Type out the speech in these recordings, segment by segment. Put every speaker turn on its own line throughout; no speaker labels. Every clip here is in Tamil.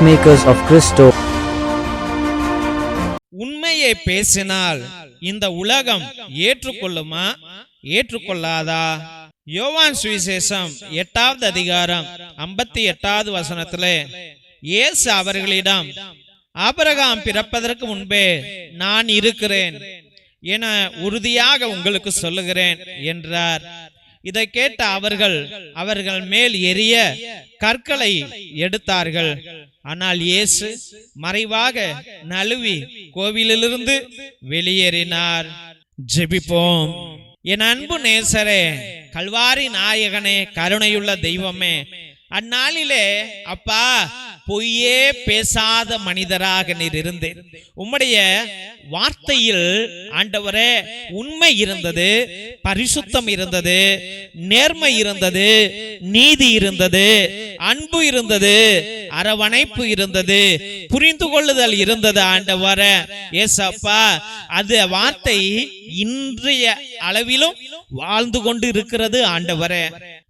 peacemakers of Christo.
உண்மையை பேசினால் இந்த உலகம் ஏற்றுக்கொள்ளுமா? ஏற்றுக்கொள்ளாதா? யோவான் சுவிசேஷம் எட்டாவது அதிகாரம் ஐம்பத்தி எட்டாவது வசனத்திலே இயேசு அவர்களிடம் ஆபரகாம் பிறப்பதற்கு முன்பே நான் இருக்கிறேன். என உறுதியாக உங்களுக்கு சொல்லுகிறேன் என்றார். இதை கேட்ட அவர்கள் அவர்கள் மேல் எரிய கற்களை எடுத்தார்கள். ஆனால் இயேசு மறைவாக நழுவி கோவிலிலிருந்து வெளியேறினார். ஜெபிப்போம். என் அன்பு நேசரே கல்வாரி நாயகனே கருணையுள்ள தெய்வமே அந்நாளிலே அப்பா பொய்யே பேசாத மனிதராக நீர் இருந்தேன். உம்முடைய வார்த்தையில் ஆண்டவரே உண்மை இருந்தது பரிசுத்தம் இருந்தது நேர்மை இருந்தது நீதி இருந்தது அன்பு இருந்தது அரவணைப்பு இருந்தது புரிந்து கொள்ளுதல் இருந்தது ஆண்டவர. ஏசப்பா அது வார்த்தை இன்றைய அளவிலும் வாழ்ந்து கொண்டு இருக்கிறது ஆண்டவரே.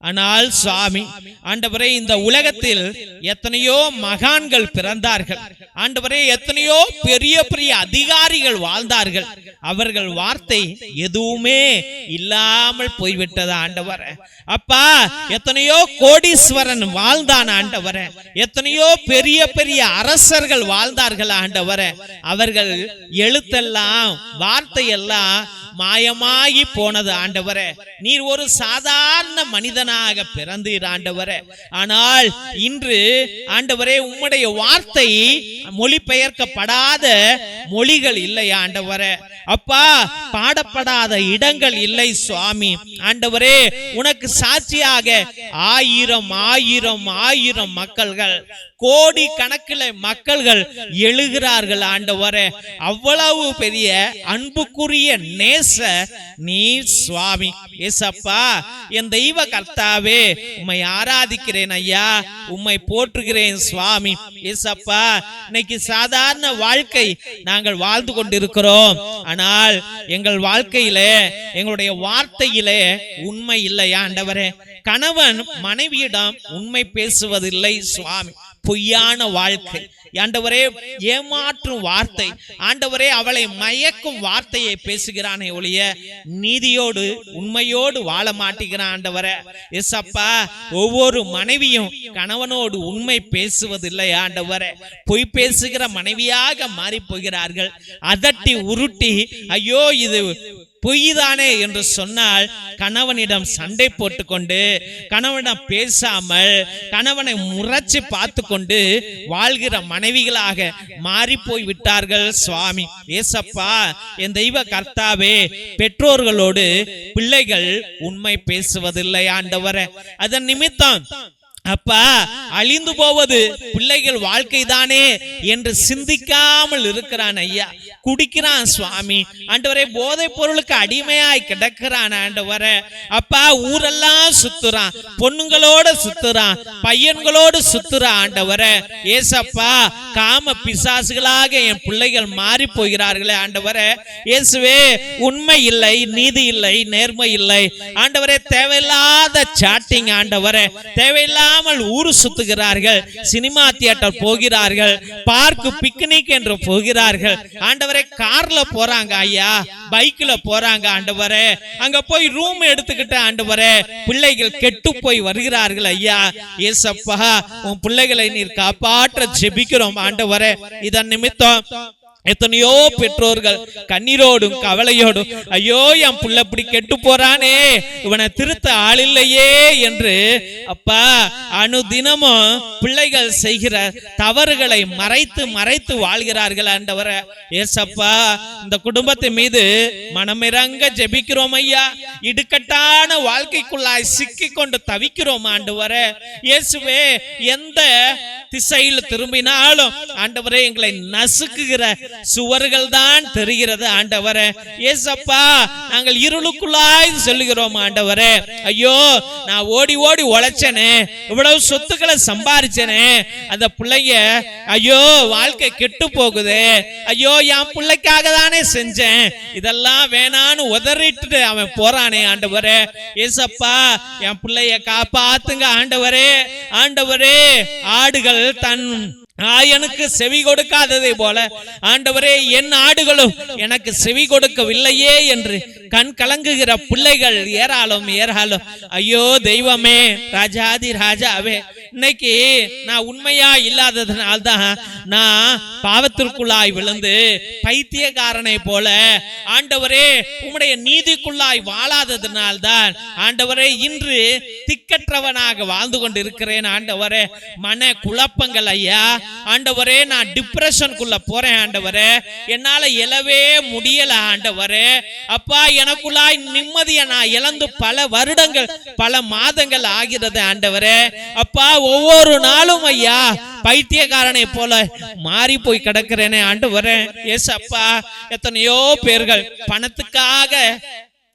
ஆனால் சுவாமி ஆண்டவரே இந்த உலகத்தில் எத்தனையோ மகான்கள் பிறந்தார்கள். ஆண்டவரே எத்தனையோ பெரிய பெரிய அதிகாரிகள் வாழ்ந்தார்கள். அவர்கள் வார்த்தை எதுவுமே இல்லாமல் போய்விட்டது ஆண்டவர. அப்பா எத்தனையோ கோடீஸ்வரன் வாழ்ந்தான் ஆண்டவரே. எத்தனையோ பெரிய பெரிய அரசர்கள் வாழ்ந்தார்கள் ஆண்டவர. அவர்கள் எழுத்தெல்லாம் வார்த்தையெல்லாம் மாயமாகி போனது ஆண்டவரே. நீர் ஒரு சாதாரண மனிதனாக பிறந்தீர் ஆண்டவரே. ஆனால் இன்று ஆண்டவரே உம்முடைய வார்த்தை மொழிபெயர்க்கப்படாத மொழிகள் இல்லை ஆண்டவரே. அப்பா பாடப்படாத இடங்கள் இல்லை சுவாமி. ஆண்டவரே உனக்கு சாட்சியாக ஆயிரம் ஆயிரம் ஆயிரம் மக்கள்கள் கோடி கணக்கில் மக்கள்கள் எழுகிறார்கள் ஆண்டவரே. அவ்வளவு பெரிய அன்புக்குரிய நேச நீ சுவாமி. ஏசப்பா என் தெய்வ கர்த்தாவே உம்மை ஆராதிக்கிறேன் ஐயா. உம்மை போற்றுகிறேன் சுவாமி. ஏசப்பா இன்னைக்கு சாதாரண வாழ்க்கை நாங்கள் நாங்கள் வாழ்ந்து கொண்டிருக்கிறோம். ஆனால் எங்கள் வாழ்க்கையிலே எங்களுடைய வார்த்தையிலே உண்மை இல்லையா ஆண்டவரே? கணவன் மனைவியிடம் உண்மை பேசுவதில்லை சுவாமி. பொய்யான வாழ்க்கை. ஆண்டவரே ஏமாற்றும் வார்த்தை. ஆண்டவரே அவளை மயக்கும் வார்த்தையை பேசுகிறானே ஒழிய நீதியோடு உண்மையோடு வாழ மாட்டேங்கிறான் ஆண்டவரே. எஸ்அப்பா ஒவ்வொரு மனைவியும் கணவனோடு உண்மை பேசுவதில்லை ஆண்டவரே. பொய் பேசுகிற மனைவியாக மாறி போகிறார்கள் அதட்டி உருட்டி ஐயோ இது பொய்தானே என்று சொன்னால் கணவனிடம் சண்டை போட்டுக்கொண்டு கணவனிடம் பேசாமல் கணவனை முறைச்சு பார்த்து கொண்டு வாழ்கிற மனைவிகளாக மாறி போய் விட்டார்கள் சுவாமி. ஏசப்பா என் தெய்வ கர்த்தாவே பெற்றோர்களோடு பிள்ளைகள் உண்மை பேசுவதில்லை ஆண்டவரை. அதன் நிமித்தம் அப்பா அழிந்து போவது பிள்ளைகள் வாழ்க்கை தானே என்று சிந்திக்காமல் இருக்கிறான் ஐயா. குடிக்கிறான் சுவாமி. ஆண்டவரே போதை பொருளுக்கு அடிமையாய் கிடக்கிறான் ஆண்டவரே. அப்பா ஊரெல்லாம் சுத்துறான். பொண்ணுங்களோட சுத்துறான். பையன்களோடு சுத்துறான் ஆண்டவரே. ஏசப்பா காம பிசாசுகளாக என் பிள்ளைகள் மாறி போகிறார்களே ஆண்டவரே. இயேசுவே உண்மை இல்லை நீதி இல்லை நேர்மை இல்லை. ஆண்டவரே தேவையில்லாத சாட்டிங் ஆண்டவரே. தேவையில்லாமல் ஊரு சுத்துகிறார்கள் சினிமா தியேட்டர் போகிறார்கள் பார்க்கு பிக்னிக் என்று போகிறார்கள். ஆண்டவர் கார்ல போறாங்க ஐயா பைக்ல போறாங்க ஆண்டவரே. அங்க போய் ரூம் எடுத்துக்கிட்ட ஆண்டவரே பிள்ளைகள் கெட்டு போய் வருகிறார்கள் ஐயா. ஏசப்பா உன் பிள்ளைகளை நீர் காப்பாற்ற ஜெபிக்கிறோம் ஆண்டவரே. இதன் நிமித்தம் எத்தனையோ பெற்றோர்கள் கண்ணீரோடும் கவலையோடும் ஐயோ என் புள்ள இப்படி கெட்டு போறானே இவனை திருத்த ஆள் இல்லையே என்று அப்பா அனுதினமும் பிள்ளைகள் செய்கிற தவறுகளை மறைத்து மறைத்து வாழ்கிறார்கள் ஆண்டவர. ஏசப்பா இந்த குடும்பத்தின் மீது மனமிறங்க ஜெபிக்கிறோம் ஐயா. இடுக்கட்டான வாழ்க்கைக்குள்ளாய் சிக்கி கொண்டு தவிக்கிறோம் ஆண்டவர. இயேசுவே எந்த திசையில் திரும்பினாலும் ஆண்டவரே எங்களை நசுக்குகிற சுவர்கள் தான் தெரிகிறது ஆண்டவரே. ஏசப்பா நாங்கள் இருளுக்குள்ளாய் சொல்லுகிறோம் ஆண்டவரே. ஐயோ நான் ஓடி ஓடி உழைச்சனே. இவ்வளவு சொத்துக்களை சம்பாரிச்சனே. அந்த பிள்ளைங்க ஐயோ வாழ்க்கை கெட்டு போகுது. ஐயோ என் பிள்ளைக்காக தானே செஞ்சேன். இதெல்லாம் வேணான்னு உதறிட்டு அவன் போறானே ஆண்டவரே. ஏசப்பா என் பிள்ளைய காப்பாத்துங்க ஆண்டவரே. ஆண்டவரே ஆடுகள் தன் எனக்கு செவி கொடுக்காததை போல ஆண்டவரே என் ஆடுகளும் எனக்கு செவி கொடுக்கவில்லையே என்று கண் கலங்குகிற பிள்ளைகள் ஏராளம் ஏராளம். ஐயோ தெய்வமே ராஜாதி ராஜாவே இன்னைக்கு நான் உண்மையா இல்லாததுனால தான் நான் பாவத்திற்குள்ளாய் விழுந்து பைத்தியக்காரனை போல ஆண்டவரே உம்முடைய நீதிக்குள்ளாய் வாழாததினால்தான் ஆண்டவரே இன்று திக்கற்றவனாக வாழ்ந்து கொண்டு இருக்கிறேன் ஆண்டவரே. மன குழப்பங்கள் ஐயா. ஆண்டவரே நான் டிப்ரெஷனுக்குள்ள போறேன் ஆண்டவரே. என்னால எழவே முடியல ஆண்டவரே. அப்பா எனக்குள்ளாய் நிம்மதியை நான் இழந்து பல வருடங்கள் பல மாதங்கள் ஆகிறது ஆண்டவரே. அப்பா ஒவ்வொரு நாளும் ஐயா பைத்தியக்காரனை போல மாறி போய் கிடக்கிறேனே வரேன். எஸ் அப்பா எத்தனையோ பேர்கள் பணத்துக்காக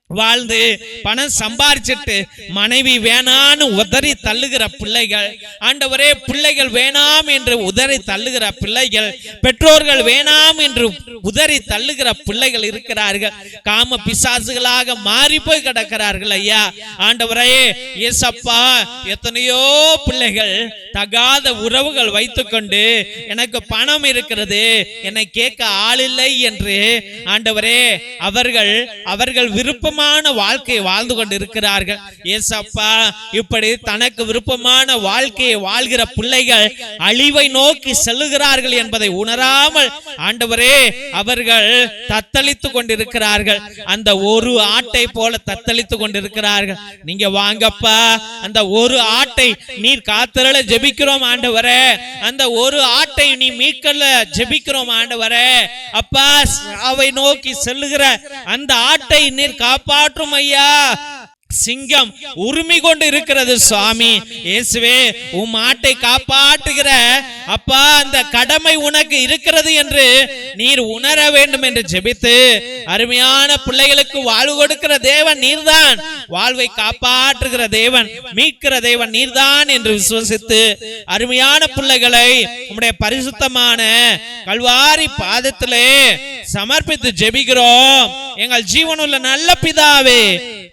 வாழ்ந்து பணம் சம்பாரிச்சிட்டு மனைவி வேணான்னு உதறி தள்ளுகிற பிள்ளைகள் ஆண்டவரே பிள்ளைகள் வேணாம் என்று உதறி தள்ளுகிற பிள்ளைகள் பெற்றோர்கள் வேணாம் என்று உதறி தள்ளுகிற பிள்ளைகள் இருக்கிறார்கள். காம பிசாசுகளாக மாறி போய் கிடக்கிறார்கள் ஐயா. ஆண்டவரே ஏசப்பா எத்தனையோ பிள்ளைகள் தகாத உறவுகள் வைத்துக்கொண்டு எனக்கு பணம் இருக்கிறது என்னை கேட்க ஆள் இல்லை என்று ஆண்டவரே அவர்கள் அவர்கள் விருப்பம் விருப்பமான வாழ்க்கையை வாழ்ந்து கொண்டு இருக்கிறார்கள் ஏசப்பா இப்படி தனக்கு விருப்பமான வாழ்க்கையை வாழ்கிற பிள்ளைகள் அழிவை நோக்கி செல்லுகிறார்கள் என்பதை உணராமல் ஆண்டவரே அவர்கள் தத்தளித்து கொண்டிருக்கிறார்கள். அந்த ஒரு ஆட்டை போல தத்தளித்து கொண்டிருக்கிறார்கள். நீங்க வாங்கப்பா அந்த ஒரு ஆட்டை நீர் காத்திரல ஜெபிக்கிறோம் ஆண்டவரே. அந்த ஒரு ஆட்டை நீ மீட்கல ஜெபிக்கிறோம் ஆண்டவரே. அப்பா அவை நோக்கி செல்லுகிற அந்த ஆட்டை நீர் காப்பாற்றும் ஐயா. சிங்கம் உரிமை கொண்டு இருக்கிறது சுவாமி. இயேசுவே உம் ஆட்டை காப்பாற்றுகிற அப்பா அந்த கடமை உனக்கு இருக்கிறது என்று நீர் உணர வேண்டும் என்று ஜெபித்து அருமையான பிள்ளைகளுக்கு வாழ்வு கொடுக்கிற தேவன் நீர்தான். வாழ்வை காப்பாற்றுகிற தேவன் மீட்கிற தேவன் நீர்தான் என்று விசுவசித்து அருமையான பிள்ளைகளை உம்முடைய பரிசுத்தமான கல்வாரி பாதத்திலே சமர்ப்பித்து ஜெபிக்கிறோம். எங்கள் ஜீவனுள்ள நல்ல பிதாவே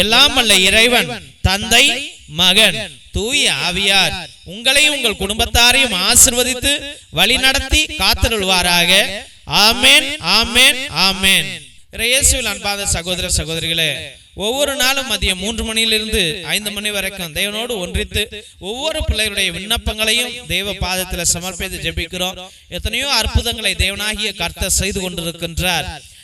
எல்லாம் அல்ல இறைவன் தந்தை மகன் தூய ஆவியார். உங்களையும் உங்கள் குடும்பத்தாரையும் ஆசிர்வதித்து வழி நடத்தி காத்திருள்வாராக. ஆமென் ஆமென் ஆமென் இயேசுவில் அன்பாத சகோதர சகோதரிகளே ஒவ்வொரு நாளும் மதியம் மூன்று மணியிலிருந்து ஐந்து மணி வரைக்கும் தேவனோடு ஒன்றித்து ஒவ்வொரு பிள்ளைகளுடைய விண்ணப்பங்களையும் தேவ பாதத்தில் சமர்ப்பித்து ஜெபிக்கிறோம். எத்தனையோ அற்புதங்களை தேவனாகிய கர்த்தர் செய்து கொண்டிருக்கின்றார்.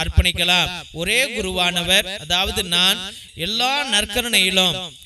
அர்ப்பணிக்கலாம். ஒரே குருவானவர் அதாவது நான் எல்லா நற்கருணையிலும்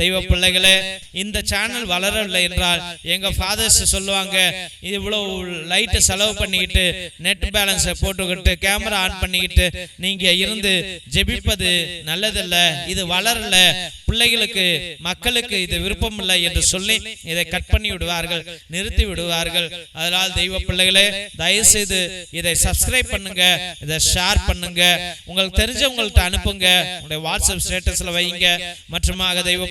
தெய்வ பிள்ளைகளே இந்த சேனல் வளரவில்லை என்றால் எங்க ஃபாதர்ஸ் சொல்லுவாங்க இவ்வளவு லைட் செலவு பண்ணிக்கிட்டு நெட் பேலன்ஸை போட்டுக்கிட்டு கேமரா ஆன் பண்ணிக்கிட்டு நீங்க இருந்து ஜெபிப்பது நல்லதல்ல இது வளரல பிள்ளைகளுக்கு மக்களுக்கு இது விருப்பம் இல்லை என்று சொல்லி இதை கட் பண்ணி விடுவார்கள் நிறுத்தி விடுவார்கள். அதனால் தெய்வ பிள்ளைகளே தயவு செய்து இதை சப்ஸ்கிரைப் பண்ணுங்க இதை ஷேர் பண்ணுங்க. உங்களுக்கு தெரிஞ்சவங்கள்ட்ட அனுப்புங்க உங்களுடைய வாட்ஸ்அப் ஸ்டேட்டஸ்ல வைங்க. மற்றுமாக தெய்வ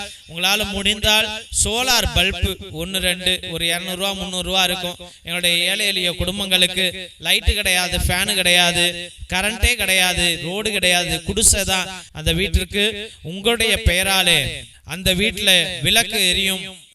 உங்களால முடிந்தால் சோலார் பல்பு ஒன்னு ரெண்டு ஒரு இருநூறு ரூபா முந்நூறு ரூபா இருக்கும். எங்களுடைய ஏழை எளிய குடும்பங்களுக்கு லைட்டு கிடையாது ஃபேனு கிடையாது கரண்டே கிடையாது ரோடு கிடையாது குடிசை தான். அந்த வீட்டிற்கு உங்களுடைய பெயராலே அந்த வீட்டில் விளக்கு எரியும்.